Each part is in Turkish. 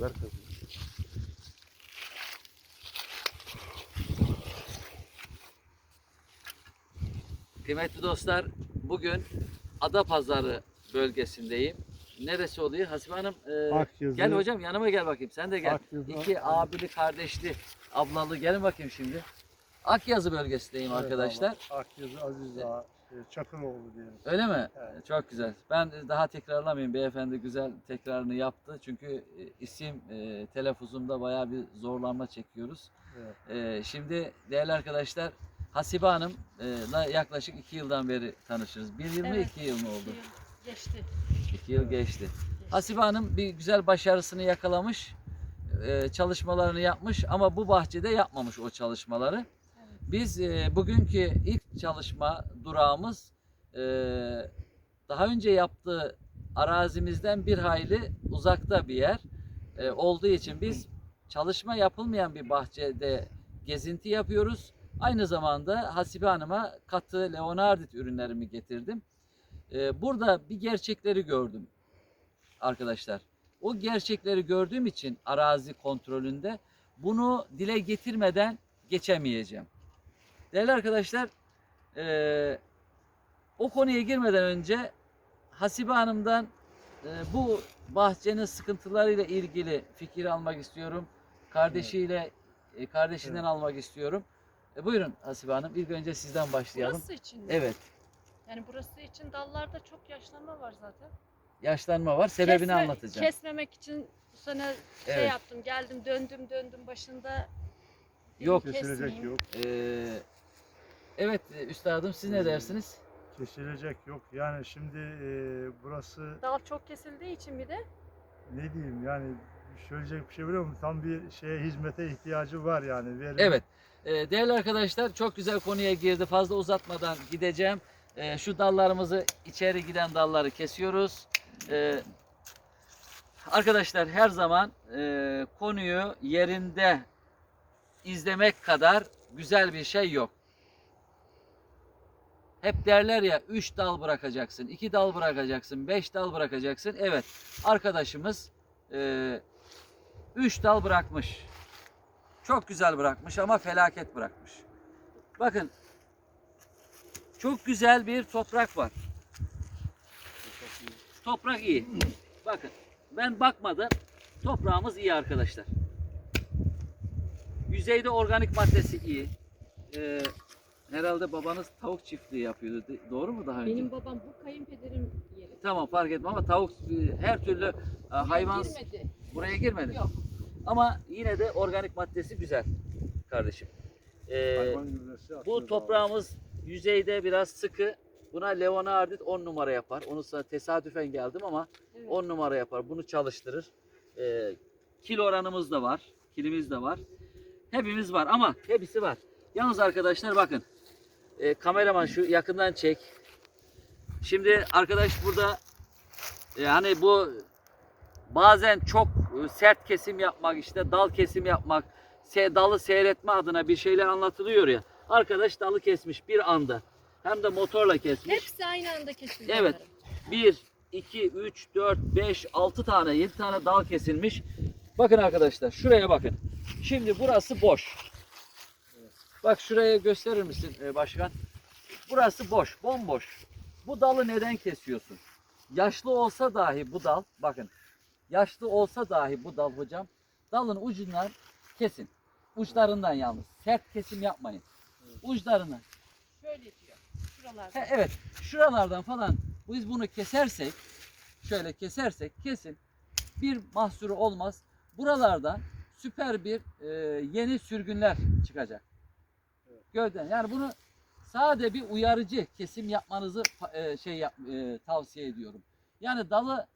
Ver kızım. Kıymetli dostlar, bugün Adapazarı bölgesindeyim. Neresi oluyor? Hasibe Hanım, e, Akyazı. gel hocam yanıma gel bakayım. Sen de gel. Akyazı. İki abili, kardeşli, ablalı. Gelin bakayım şimdi. Akyazı bölgesindeyim Evet arkadaşlar. abi, Akyazı Aziz Ağa, Çakıroğlu diyelim. Öyle mi? Evet. Çok güzel. Ben daha tekrarlamayayım. Beyefendi güzel tekrarını yaptı. Çünkü e, isim e, telaffuzumda bayağı bir zorlanma çekiyoruz. Evet. E, şimdi değerli arkadaşlar Hasibe Hanım'la yaklaşık iki yıldan beri tanışırız. Bir yıl mı Evet. iki yıl mı oldu? Geçti. İki yıl geçti. Hasibe Hanım bir güzel başarısını yakalamış. e, çalışmalarını yapmış ama bu bahçede yapmamış o çalışmaları. Biz e, bugünkü ilk çalışma durağımız e, daha önce yaptığı arazimizden bir hayli uzakta bir yer e, olduğu için biz çalışma yapılmayan bir bahçede gezinti yapıyoruz. Aynı zamanda Hasibe Hanım'a katı Leonardit ürünlerimi getirdim. E, burada bir gerçekleri gördüm arkadaşlar. O gerçekleri gördüğüm için arazi kontrolünde bunu dile getirmeden geçemeyeceğim. Değerli arkadaşlar, eee, o konuya girmeden önce Hasibe Hanım'dan eee, bu bahçenin sıkıntılarıyla ilgili fikir almak istiyorum. Kardeşiyle, e, kardeşinden Evet. almak istiyorum. E, buyurun Hasibe Hanım, ilk önce sizden başlayalım. Burası için mi? Evet, Yani burası için dallarda çok yaşlanma var zaten. yaşlanma var. Sebebini Kesme- anlatacağım. Kesmemek için bu sene şey Evet. yaptım. Geldim döndüm döndüm başında. dedim Yok. Kesilecek kesmeyeyim. yok. Eee, evet e, üstadım siz ne Ee, dersiniz? Kesilecek yok. Yani şimdi e, burası Dal çok kesildiği için bir de ne diyeyim yani söyleyecek bir şey biliyor musun? Tam bir şeye hizmete ihtiyacı var yani. Verim- Evet. Ee, değerli arkadaşlar çok güzel konuya girdi. Fazla uzatmadan gideceğim. Ee, şu dallarımızı içeri giden dalları kesiyoruz. Ee, arkadaşlar her zaman e, konuyu yerinde izlemek kadar güzel bir şey yok. Hep derler ya 3 dal bırakacaksın, 2 dal bırakacaksın, 5 dal bırakacaksın. Evet arkadaşımız 3 dal bırakmış. Çok güzel bırakmış ama felaket bırakmış. Bakın çok güzel bir toprak var. Toprak iyi. Bakın ben bakmadım. Toprağımız iyi arkadaşlar. Yüzeyde organik maddesi iyi. Ee, herhalde babanız tavuk çiftliği yapıyordu. de- Doğru mu daha önce? benim babam bu kayınpederim yeri. Tamam fark etmem ama tavuk e, her türlü e, hayvan Girmedi. buraya girmedi. Yok. Ama yine de organik maddesi güzel kardeşim. Ee, Hayvan gübresi bu atıyoruz toprağımız yüzeyde biraz sıkı. Buna Leonardit 10 numara yapar. Onu sana tesadüfen geldim ama Evet. 10 numara yapar. Bunu çalıştırır. Ee, kil oranımız da var. Kilimiz de var. Hepimiz var ama hepsi var. Yalnız arkadaşlar bakın. Ee, kameraman şu yakından çek. Şimdi arkadaş burada e, hani bu bazen çok e, sert kesim yapmak işte dal kesim yapmak se- dalı seyretme adına bir şeyler anlatılıyor ya. Arkadaş dalı kesmiş bir anda. Hem de motorla kesmiş. Hepsi aynı anda kesildi. Evet. onların. 1, 2, 3, 4, 5, 6 tane, 7 tane dal kesilmiş. Bakın arkadaşlar şuraya bakın. Şimdi burası boş. Bak şuraya gösterir misin e, başkan? Burası boş, bomboş. Bu dalı neden kesiyorsun? Yaşlı olsa dahi bu dal, bakın. Yaşlı olsa dahi bu dal hocam, dalın ucundan kesin. Uçlarından yalnız. Sert kesim yapmayın. Uçlarını. Şöyle diyor. Şuralarda. He, evet. Şuralardan falan biz bunu kesersek, şöyle kesersek kesin bir mahsuru olmaz. Buralardan süper bir e, yeni sürgünler çıkacak. Gövden. Yani bunu sade bir uyarıcı kesim yapmanızı e, şey yap, e, tavsiye ediyorum. Yani dalı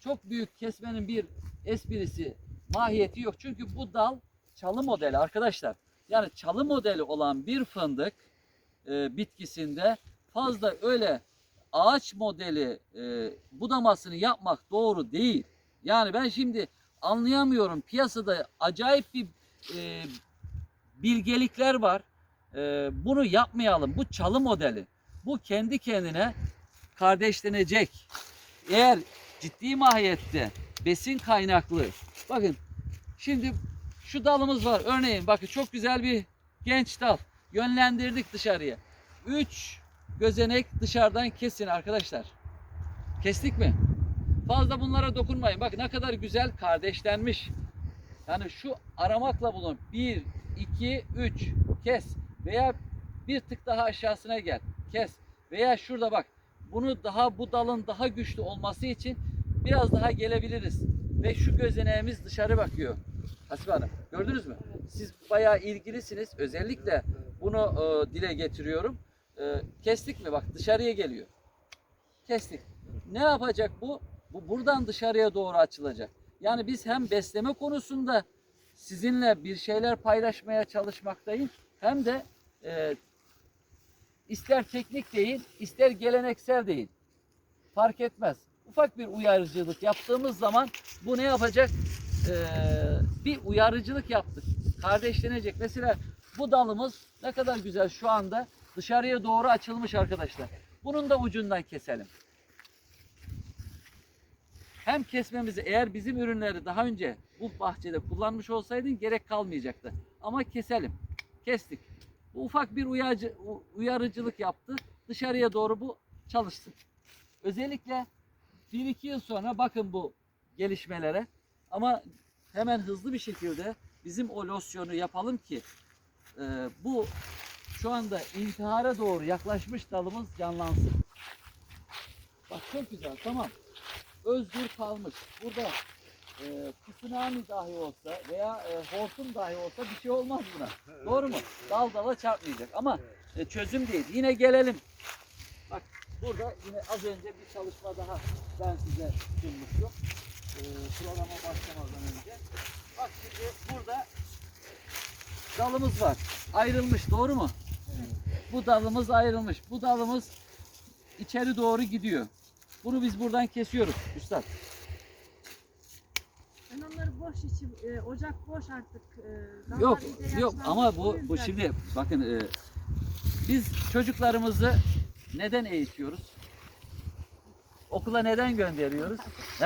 çok büyük kesmenin bir esprisi, mahiyeti yok. Çünkü bu dal çalı modeli arkadaşlar. Yani çalı modeli olan bir fındık e, bitkisinde fazla öyle ağaç modeli e, budamasını yapmak doğru değil. Yani ben şimdi anlayamıyorum piyasada acayip bir e, bilgelikler var. E, bunu yapmayalım. Bu çalı modeli. Bu kendi kendine kardeşlenecek. Eğer ciddi mahiyette besin kaynaklı bakın Şimdi şu dalımız var. Örneğin bakın çok güzel bir genç dal. Yönlendirdik dışarıya. 3 gözenek dışarıdan kesin arkadaşlar. Kestik mi? Fazla bunlara dokunmayın. Bak ne kadar güzel kardeşlenmiş. Yani şu aramakla bulun. 1, 2, 3 kes. Veya bir tık daha aşağısına gel. Kes. Veya şurada bak. Bunu daha bu dalın daha güçlü olması için biraz daha gelebiliriz. Ve şu gözeneğimiz dışarı bakıyor. Hasibe Hanım gördünüz mü? Siz bayağı ilgilisiniz. Özellikle bunu e, dile getiriyorum. E, kestik mi? Bak dışarıya geliyor. Kestik. Ne yapacak bu? Bu buradan dışarıya doğru açılacak. Yani biz hem besleme konusunda sizinle bir şeyler paylaşmaya çalışmaktayım. Hem de e, ister teknik değil, ister geleneksel değil. Fark etmez. Ufak bir uyarıcılık yaptığımız zaman bu ne yapacak? Ee, bir uyarıcılık yaptık. Kardeşlenecek. Mesela bu dalımız ne kadar güzel şu anda dışarıya doğru açılmış arkadaşlar. Bunun da ucundan keselim. Hem kesmemizi eğer bizim ürünleri daha önce bu bahçede kullanmış olsaydın gerek kalmayacaktı. Ama keselim. Kestik. Bu ufak bir uyarıcı, uyarıcılık yaptı. Dışarıya doğru bu çalışsın. Özellikle 1-2 yıl sonra bakın bu gelişmelere. Ama hemen hızlı bir şekilde bizim o losyonu yapalım ki e, bu şu anda intihara doğru yaklaşmış dalımız canlansın. Bak çok güzel tamam. Özgür kalmış. Burada e, tsunami dahi olsa veya e, hortum dahi olsa bir şey olmaz buna. Doğru mu? Dal dala çarpmayacak ama e, çözüm değil. Yine gelelim. Bak burada yine az önce bir çalışma daha ben size sunmuştum. E, programa başlamadan önce. Bak şimdi burada dalımız var. Ayrılmış doğru mu? Bu dalımız ayrılmış. Bu dalımız içeri doğru gidiyor. Bunu biz buradan kesiyoruz üstad. İçi, e, ocak boş artık. E, Yok yok ama bu bu şimdi bakın e, biz çocuklarımızı neden eğitiyoruz? Okula neden gönderiyoruz? He.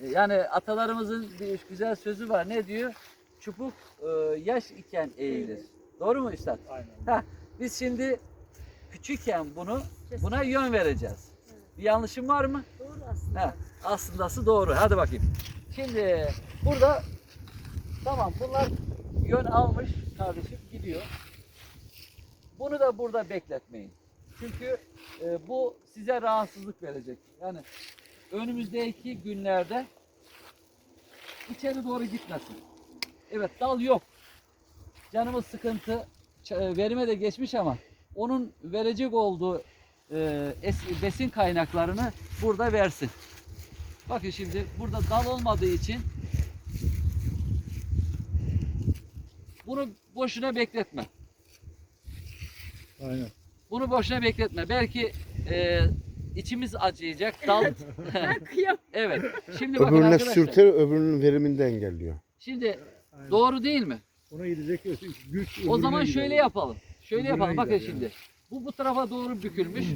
E, Yani atalarımızın bir güzel sözü var. Ne diyor? Çubuk e, yaş iken eğilir. Doğru mu üstad? Aynen. Ha, biz şimdi küçükken bunu Kesin. buna yön vereceğiz. Bir yanlışım var mı? Doğru aslında. Ha, aslındası doğru. Hadi bakayım. Şimdi burada tamam bunlar yön almış kardeşim gidiyor. Bunu da burada bekletmeyin. Çünkü e, bu size rahatsızlık verecek. Yani önümüzdeki günlerde içeri doğru gitmesin. Evet dal yok. Canımız sıkıntı. Ç- Verime de geçmiş ama onun verecek olduğu e, besin kaynaklarını burada versin. Bakın şimdi burada dal olmadığı için bunu boşuna bekletme. Aynen. Bunu boşuna bekletme. Belki e, içimiz acıyacak. Dal. Ben kıyam. evet. Şimdi bakın Öbürüne arkadaşlar. sürter, öbürünün verimini de engelliyor. Şimdi Aynen. doğru değil mi? Ona gidecek güç. O zaman gider şöyle yani. yapalım. Şöyle Öbürüne yapalım. Bakın gider yani. şimdi. Bu bu tarafa doğru bükülmüş.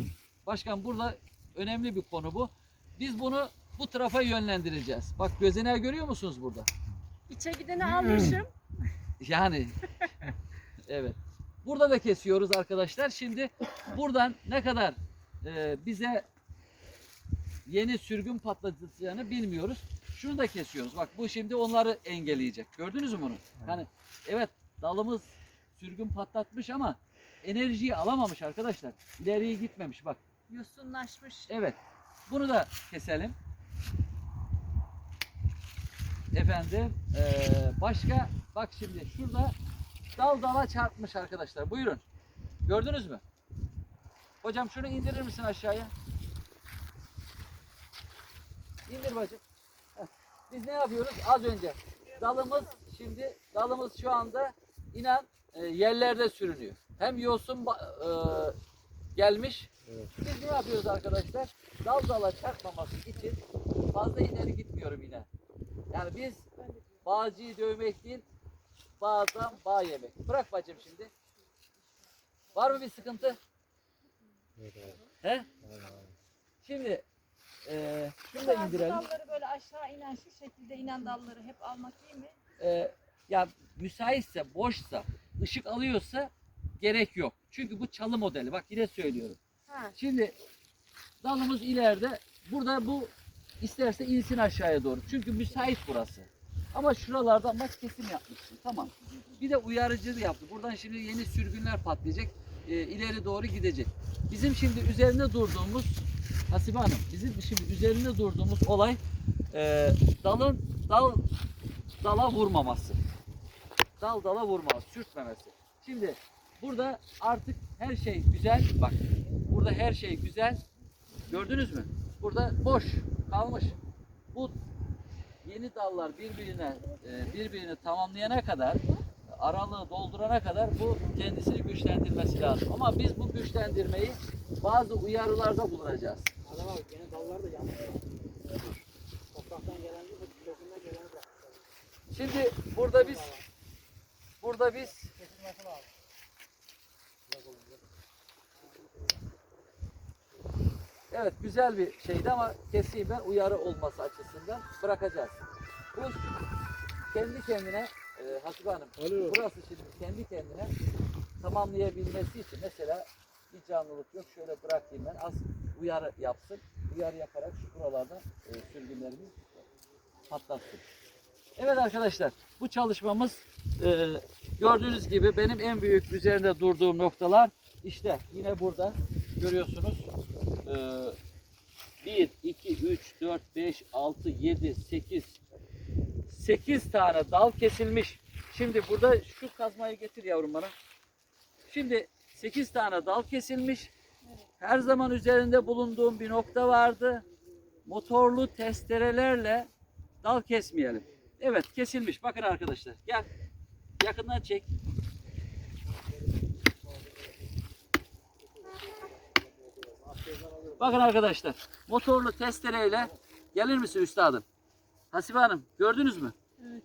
Başkan burada önemli bir konu bu. Biz bunu bu tarafa yönlendireceğiz. Bak gözeneği görüyor musunuz burada? İçe gideni almışım. Yani evet. Burada da kesiyoruz arkadaşlar. Şimdi buradan ne kadar e, bize yeni sürgün patlatacağını bilmiyoruz. Şunu da kesiyoruz. Bak bu şimdi onları engelleyecek. Gördünüz mü bunu? Yani evet dalımız sürgün patlatmış ama enerjiyi alamamış arkadaşlar. İleriye gitmemiş bak. Yosunlaşmış. Evet. Bunu da keselim. Efendim eee, başka bak şimdi şurada dal dala çarpmış arkadaşlar. Buyurun. Gördünüz mü? Hocam şunu indirir misin aşağıya? İndir bacım. Biz ne yapıyoruz? Az önce dalımız şimdi dalımız şu anda inan e, yerlerde sürünüyor. Hem yosun e, gelmiş biz ne yapıyoruz arkadaşlar? Dal dala çarpmaması için fazla ileri gitmiyorum yine. Yani biz bağcıyı dövmek değil, bağdan bağ yemek. Bırak bacım şimdi. Var mı bir sıkıntı? He? Şimdi e, şunu da indirelim. dalları böyle aşağı inen şu şekilde inen dalları hep almak iyi mi? e, ya müsaitse, boşsa, ışık alıyorsa gerek yok. Çünkü bu çalı modeli. Bak yine söylüyorum. Ha. Şimdi dalımız ileride. Burada bu isterse insin aşağıya doğru. Çünkü müsait burası. Ama şuralardan bak kesim yapmışsın. Tamam. Bir de uyarıcı yaptı. Buradan şimdi yeni sürgünler patlayacak. e, ileri doğru gidecek. Bizim şimdi üzerinde durduğumuz Hasibe Hanım, bizim şimdi üzerinde durduğumuz olay e, dalın dal dala vurmaması. Dal dala vurmaması, sürtmemesi. Şimdi burada artık her şey güzel. Bak burada her şey güzel. Gördünüz mü? Burada boş kalmış. Bu yeni dallar birbirine e, birbirini tamamlayana kadar aralığı doldurana kadar bu kendisini güçlendirmesi lazım. Ama biz bu güçlendirmeyi bazı uyarılarda bulunacağız. Adam abi gene dallar da yanlış. Topraktan gelen gibi kökünden gelen. Şimdi burada biz burada biz Kesilmesi lazım. Evet güzel bir şeydi ama keseyim ben uyarı olması açısından bırakacağız. Bu kendi kendine e, Hasibe Hanım Alo. burası şimdi kendi kendine tamamlayabilmesi için mesela bir canlılık yok şöyle bırakayım ben az uyarı yapsın. Uyarı yaparak şu buralarda e, sürgünlerimiz patlatsın. Evet arkadaşlar bu çalışmamız e, gördüğünüz gibi benim en büyük üzerinde durduğum noktalar işte yine burada görüyorsunuz. E, 1, 2, 3, 4, 5, 6, 7, 8 8 tane dal kesilmiş. Şimdi burada şu kazmayı getir yavrum bana. Şimdi 8 tane dal kesilmiş. Her zaman üzerinde bulunduğum bir nokta vardı. Motorlu testerelerle dal kesmeyelim. Evet kesilmiş. Bakın arkadaşlar. Gel. Yakından çek. Bakın arkadaşlar. Motorlu testereyle gelir misin üstadım? Hasibe Hanım gördünüz mü? Evet.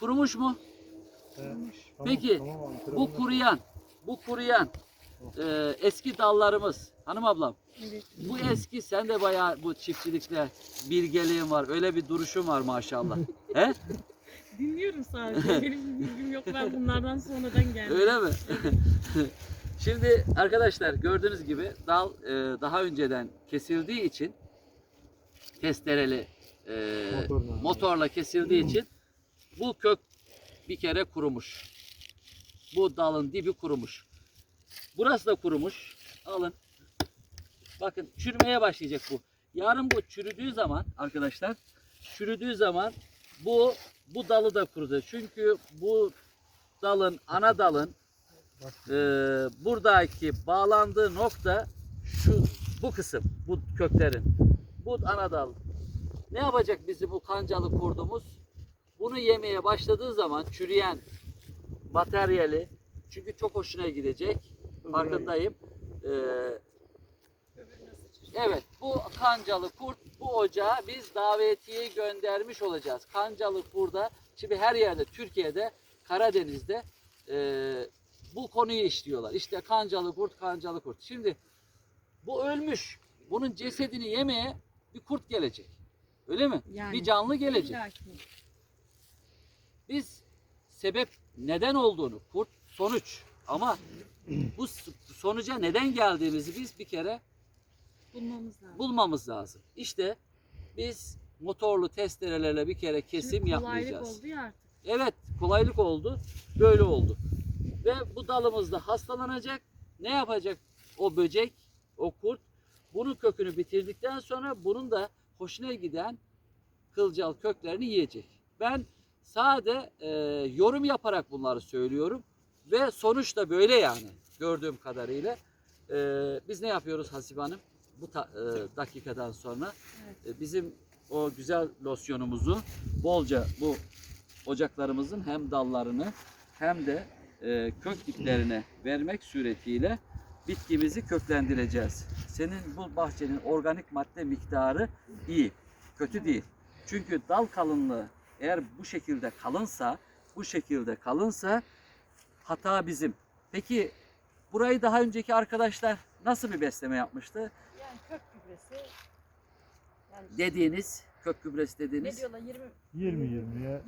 Kurumuş mu? Evet. Peki, Tamam, Bu antrenman. kuruyan, bu kuruyan e, eski dallarımız. Hanım ablam, Evet. bu eski sen de bayağı bu çiftçilikle bilgeliğin var. Öyle bir duruşun var maşallah. He? Dinliyorum sadece. Benim bir bilgim yok. Ben bunlardan sonradan geldim. Öyle mi? Şimdi arkadaşlar gördüğünüz gibi dal e, daha önceden kesildiği için testereli e, Motorla. motorla kesildiği için bu kök bir kere kurumuş. Bu dalın dibi kurumuş. Burası da kurumuş. Alın. Bakın çürümeye başlayacak bu. Yarın bu çürüdüğü zaman arkadaşlar çürüdüğü zaman bu bu dalı da kurutacak. Çünkü bu dalın ana dalın e, buradaki bağlandığı nokta şu bu kısım bu köklerin. Bu ana dal ne yapacak bizi bu kancalı kurdumuz? Bunu yemeye başladığı zaman çürüyen materyali çünkü çok hoşuna gidecek farkındayım. Ee, evet bu kancalı kurt bu ocağa biz davetiye göndermiş olacağız. Kancalı kurda şimdi her yerde Türkiye'de Karadeniz'de e, bu konuyu işliyorlar. İşte kancalı kurt, kancalı kurt. Şimdi bu ölmüş. Bunun cesedini yemeye bir kurt gelecek. Öyle mi? Yani. Bir canlı gelecek. Biz sebep neden olduğunu, kurt sonuç ama bu sonuca neden geldiğimizi biz bir kere Bulmamız lazım. bulmamız lazım. İşte biz motorlu testerelerle bir kere kesim Şimdi yapmayacağız. Kolaylık oldu ya artık. Evet kolaylık oldu. Böyle oldu. Ve bu dalımızda hastalanacak. Ne yapacak o böcek, o kurt? Bunun kökünü bitirdikten sonra bunun da hoşuna giden kılcal köklerini yiyecek. Ben sade e, yorum yaparak bunları söylüyorum. Ve sonuç da böyle yani gördüğüm kadarıyla. E, biz ne yapıyoruz Hasibe Hanım? Bu ta- e, dakikadan sonra e, bizim o güzel losyonumuzu bolca bu ocaklarımızın hem dallarını hem de e, kök diplerine vermek suretiyle bitkimizi köklendireceğiz. Senin bu bahçenin organik madde miktarı iyi, kötü değil. Çünkü dal kalınlığı eğer bu şekilde kalınsa, bu şekilde kalınsa hata bizim. Peki burayı daha önceki arkadaşlar nasıl bir besleme yapmıştı? Yani kök gübresi, Yani dediğiniz kök gübresi ne dediğiniz. diyorlar 20 20 20'ye. 20'ye.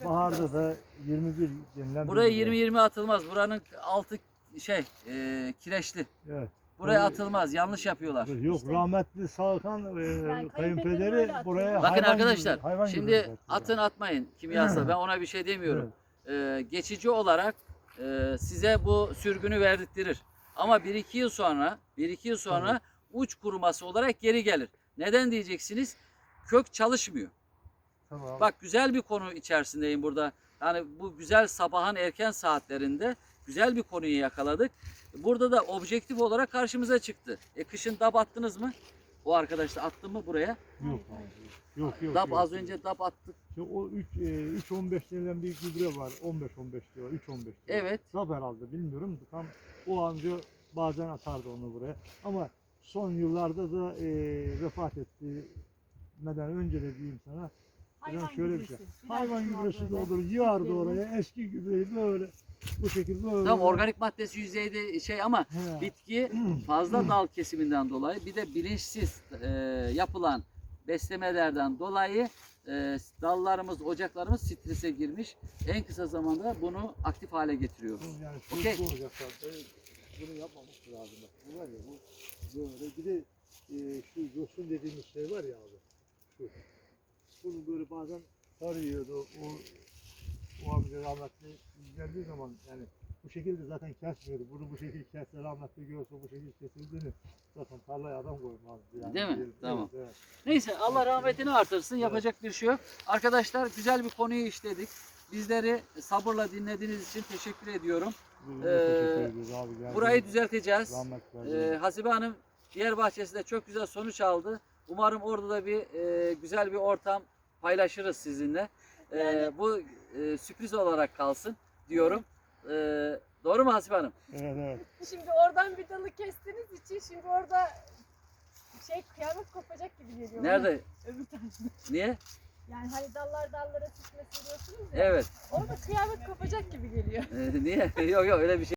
e, baharda da 21 denilen bir Buraya gübre. 20-20 atılmaz. Buranın altı şey e, kireçli. Evet. Buraya Tabii. atılmaz. Yanlış yapıyorlar. Yok rahmetli Salkan e, kayınpederi buraya Bakın hayvan arkadaşlar gibi- hayvan gibi şimdi atıyor. atın atmayın kimyasal. Ben ona bir şey demiyorum. Ee, geçici olarak e, size bu sürgünü verdirttirir. Ama 1-2 yıl sonra 1-2 yıl sonra Tabii. uç kuruması olarak geri gelir. Neden diyeceksiniz? Kök çalışmıyor. Tamam. Bak güzel bir konu içerisindeyim burada. Yani bu güzel sabahın erken saatlerinde güzel bir konuyu yakaladık. Burada da objektif olarak karşımıza çıktı. E kışın dap attınız mı? O arkadaş da attı mı buraya? Yok abi. Yok yok. Dap yok. az önce dap attık. İşte o 3 3 15 denilen bir gübre var. 15 15 diyor. 3 15 diyor. Evet. Dap herhalde bilmiyorum. Tam o anca bazen atardı onu buraya. Ama son yıllarda da e, vefat etti. Neden önce de diyeyim sana. Hayvan şöyle bir şey. Hayvan gübresi de olur. Yığardı oraya. Eski gübreyi böyle bu şekilde böyle. Tamam organik maddesi yüzeyde şey ama He. bitki fazla dal kesiminden dolayı bir de bilinçsiz e, yapılan beslemelerden dolayı e, dallarımız, ocaklarımız strese girmiş. En kısa zamanda bunu aktif hale getiriyoruz. Yani şu Okey. bu zaten. Bunu yapmamak lazım. Bak, bu var ya bu böyle bir de e, şu yosun dediğimiz şey var ya abi. Şu. Bunu böyle bazen sarıyordu. O o amca rahmetli geldiği zaman yani bu şekilde zaten kesmiyordu. Bunu bu şekilde kesse rahmetli görse bu şekilde kesildiğini zaten tarlaya adam koymazdı yani. Değil mi? Evet, Tamam. evet. Neyse Allah rahmetini artırsın. Yapacak bir şey yok. Arkadaşlar güzel bir konuyu işledik. Bizleri sabırla dinlediğiniz için teşekkür ediyorum. Biz Ee, teşekkür abi. Burayı düzelteceğiz. Ee, Hasibe Hanım diğer bahçesinde çok güzel sonuç aldı. Umarım orada da bir e, güzel bir ortam paylaşırız sizinle. Yani- bu e, sürpriz olarak kalsın diyorum. Ee, doğru mu Hasibe Hanım? Evet evet. Şimdi oradan bir dalı kestiğiniz için şimdi orada şey kıyamet kopacak gibi geliyor. Nerede? Öbür tarafta. Niye? Yani hani dallar dallara sıçması diyorsunuz ya. Evet. Orada kıyamet kopacak gibi geliyor. Ee, niye? yok yok öyle bir şey